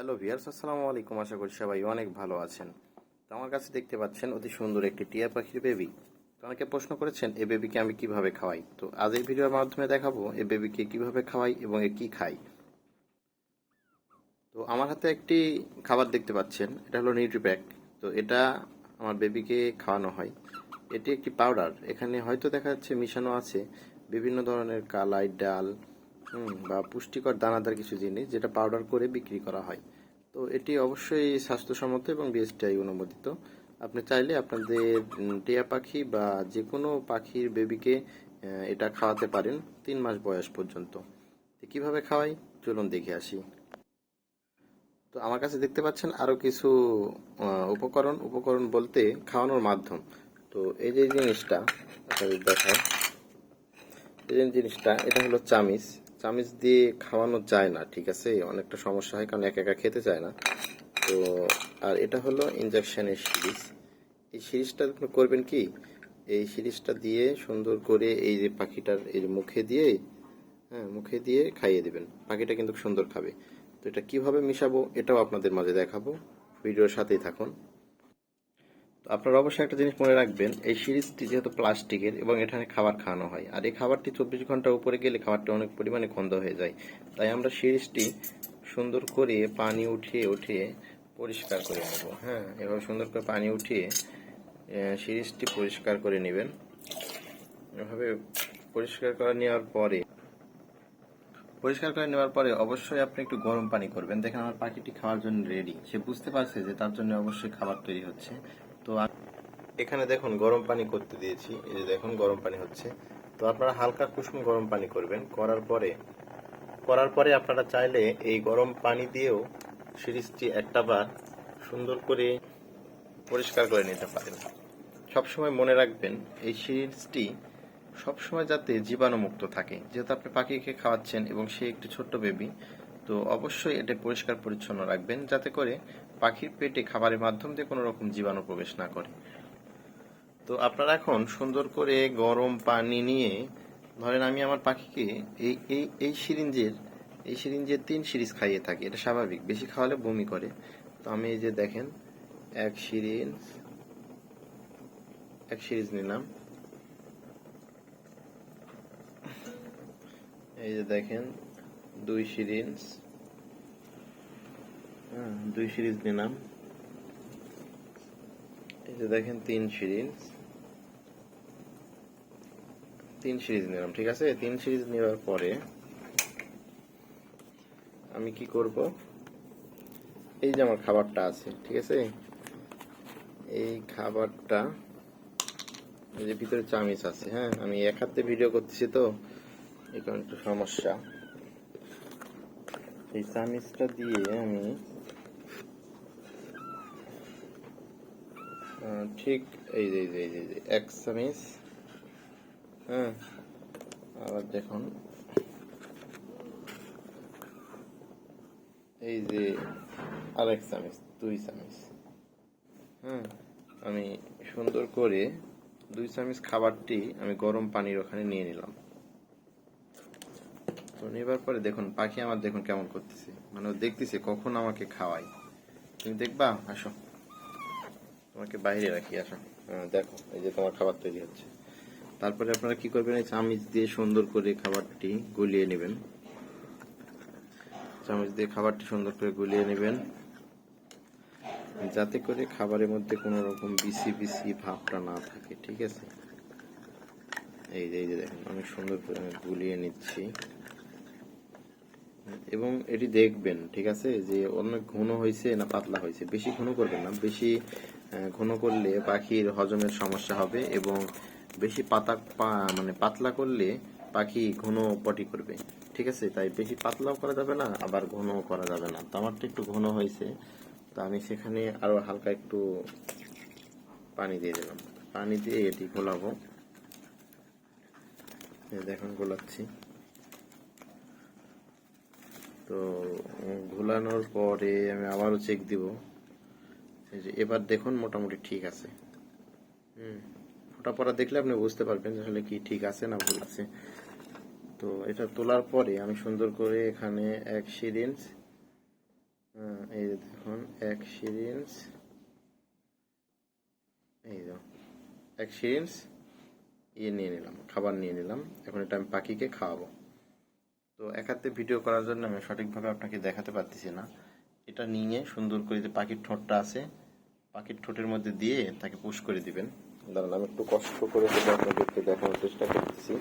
Hello viewers আসসালামু আলাইকুম। আশা করি সবাই অনেক ভালো আছেন। তো আমার কাছে দেখতে পাচ্ছেন অতি সুন্দর একটি টিয়া পাখির বেবি তো অনেকে প্রশ্ন করেছেন এই বেবিকে আমি কীভাবে খাওয়াই? তো আজ এই ভিডিওর মাধ্যমে দেখাবো এই বেবিকে কীভাবে খাওয়াই এবং এ কি খাই তো আমার হাতে একটি খাবার দেখতে পাচ্ছেন, এটা হলো নিউট্রিপ্যাক তো এটা আমার বেবিকে খাওয়ানো হয়। এটি একটি পাউডার এখানে হয়তো দেখা যাচ্ছে মিশানো আছে। বিভিন্ন ধরনের কালাই ডাল বা পুষ্টিকর দানাদার কিছু জিনিস যেটা পাউডার করে বিক্রি করা হয়। তো এটি অবশ্যই স্বাস্থ্যসম্মত এবং বিএসটিআই অনুমোদিত। আপনি চাইলে আপনাদের টিয়া পাখি বা যে কোনো পাখির বেবিকে এটা খাওয়াতে পারেন তিন মাস বয়স পর্যন্ত। কীভাবে খাওয়াই? চলুন দেখে আসি। তো আমার কাছে দেখতে পাচ্ছেন আরও কিছু উপকরণ। উপকরণ বলতে খাওয়ানোর মাধ্যম। তো এই যে জিনিসটা দেখায় এই যে জিনিসটা, এটা হলো চামিচ। চামিচ দিয়ে খাওয়ানো যায় না, ঠিক আছে? অনেকটা সমস্যা হয়, কারণ একা একা খেতে চায় না। তো, আর এটা হলো ইনজেকশনের সিরিজ। এই সিরিজটা করবেন কি? এই সিরিজটা দিয়ে সুন্দর করে এই যে পাখিটার যে মুখে দিয়ে হ্যাঁ মুখে দিয়ে খাইয়ে দিবেন। পাখিটা কিন্তু সুন্দর খাবে। তো এটা কীভাবে মিশাবো, এটাও আপনাদের মাঝে দেখাবো। ভিডিওর সাথেই থাকুন। আপনারা অবশ্যই একটা জিনিস মনে রাখবেন, এই সিরিজটি যেহেতু প্লাস্টিকের এবং এখানে খাবার খাওয়ানো হয়, আর এই খাবারটি চব্বিশ ঘণ্টা উপরে গেলে খাবারটি অনেক পরিমাণে গন্ধ হয়ে যায়। তাই আমরা সিরিজটি সুন্দর করে পানি উঠিয়ে উঠিয়ে পরিষ্কার করে নেব। হ্যাঁ এভাবে সুন্দর করে পানি উঠিয়ে সিরিজটি পরিষ্কার করে নেবেন। এভাবে পরিষ্কার করে নেওয়ার পরে, পরিষ্কার করে নেওয়ার পরে অবশ্যই আপনি একটু গরম পানি করবেন। দেখেন আমার পাখিটি খাওয়ার জন্য রেডি সে বুঝতে পারছে যে তার জন্য অবশ্যই খাবার তৈরি হচ্ছে। তো এখানে দেখুন, গরম পানি করতে দিয়েছি। এই যে দেখুন, গরম পানি হচ্ছে। তো আপনারা হালকা কুসুম গরম পানি করবেন। করার পরে করার পরে আপনারা চাইলে এই গরম পানি দিয়েও সিরিজটি একটা বার সুন্দর করে পরিষ্কার করে নিতে পারেন। সবসময় মনে রাখবেন, এই সিরিজটি সবসময় যাতে জীবাণুমুক্ত থাকে। যেহেতু আপনি পাখিকে খাওয়াচ্ছেন এবং সে একটি ছোট্ট বেবি তো অবশ্যই এটা পরিষ্কার পরিচ্ছন্ন রাখবেন যাতে করে পাখির পেটে খাবারের মাধ্যম দিয়ে কোনো রকম জীবাণু প্রবেশ না করে। তো আপনারা এখন সুন্দর করে গরম পানি নিয়ে, ধরেন আমি আমার পাখিকে এই এই এই সিরিঞ্জের এই সিরিঞ্জের তিন সিরিজ খাইয়ে থাকি, এটা স্বাভাবিক, বেশি খাওয়ালে বমি করে। তো আমি এই যে দেখেন, এক সিরিঞ্জ, এক সিরিজ নিলাম। এই যে দেখেন দুই সিরিঞ্জ। হ্যাঁ, দুই সিরিজ নিলাম। এই যে দেখেন তিন সিরিজ তিন সিরিজ নিলাম ঠিক আছে? তিন সিরিজ নেওয়ার পরে আমি কি করব? এই যে আমার খাবারটা আছে ঠিক আছে? এই খাবারটা এই যে ভিতরে চামিচ আছে হ্যাঁ? আমি এক হাতে ভিডিও করতেছি তো কারণে একটু সমস্যা। এই চামিচটা দিয়ে আমি ঠিক এই যে এই যে, এই যে- এক চামিচ হ্যাঁ আবার দেখুন। এই যে আরেক চামিচ দুই চামিচ হ্যাঁ আমি সুন্দর করে দুই চামিচ খাবারটি আমি গরম পানির ওখানে নিয়ে নিলাম। তো নেবার পরে দেখুন, পাখি আমার দেখুন কেমন করতেছে। মানে দেখতেছে কখন আমাকে খাওয়াই তুমি দেখবা? আসো। তোমাকে বাইরে রাখি, আসো। দেখো, এই যে তোমার খাবার তৈরি হচ্ছে। তারপরে আপনারা কি করবেন, এই চামচ দিয়ে সুন্দর করে খাবারটি গুলিয়ে নেবেন। চামচ দিয়ে খাবারটি সুন্দর করে গুলিয়ে নেবেন। যাতে করে খাবারের মধ্যে কোনো রকম বিসি বিসি ভাবটা না থাকে, ঠিক আছে? এই যে এই যে দেখেন, অনেক সুন্দর করে আমি গুলিয়ে নিচ্ছি। এবং এটি দেখবেন, ঠিক আছে, যে অনেক ঘন হয়েছে না পাতলা হয়েছে বেশি ঘন করবেন না, বেশি ঘন করলে পাখির হজমের সমস্যা হবে এবং বেশি পাতা মানে পাতলা করলে পাখি ঘন পটি করবে, ঠিক আছে? তাই বেশি পাতলাও করা যাবে না, আবার ঘন করা যাবে না। তো আমারটা একটু ঘন হয়েছে তো আমি সেখানে আরও হালকা একটু পানি দিয়ে দিলাম। পানি দিয়ে এটি গোলাবো। দেখুন, গোলাচ্ছি। তো ঘোলানোর পরে আমি আবারও চেক দিব। এই যে, এবার দেখুন মোটামুটি ঠিক আছে। হুম, ফোটা পড়া দেখলে আপনি বুঝতে পারবেন আসলে কি ঠিক আছে না ভুল আছে। তো, এটা তোলার পরে আমি সুন্দর করে এখানে এক সিরিঞ্জ এই দেখুন, এক সিরিঞ্জ এই এক সিরিঞ্জ ইয়ে নিয়ে নিলাম, খাবার নিয়ে নিলাম। এখন এটা আমি পাখিকে খাওয়াবো। তো এক হাতে ভিডিও করার জন্য আমি সঠিকভাবে আপনাকে দেখাতে পারতেছি না। এটা নিয়ে সুন্দর করে যে পাখির ঠোঁটটা আছে, পাখির ঠোঁটের মধ্যে দিয়ে তাকে পুশ করে দিবেন। দাঁড়ান, আমি একটু কষ্ট করে আপনাদেরকে দেখানোর চেষ্টা করতেছি।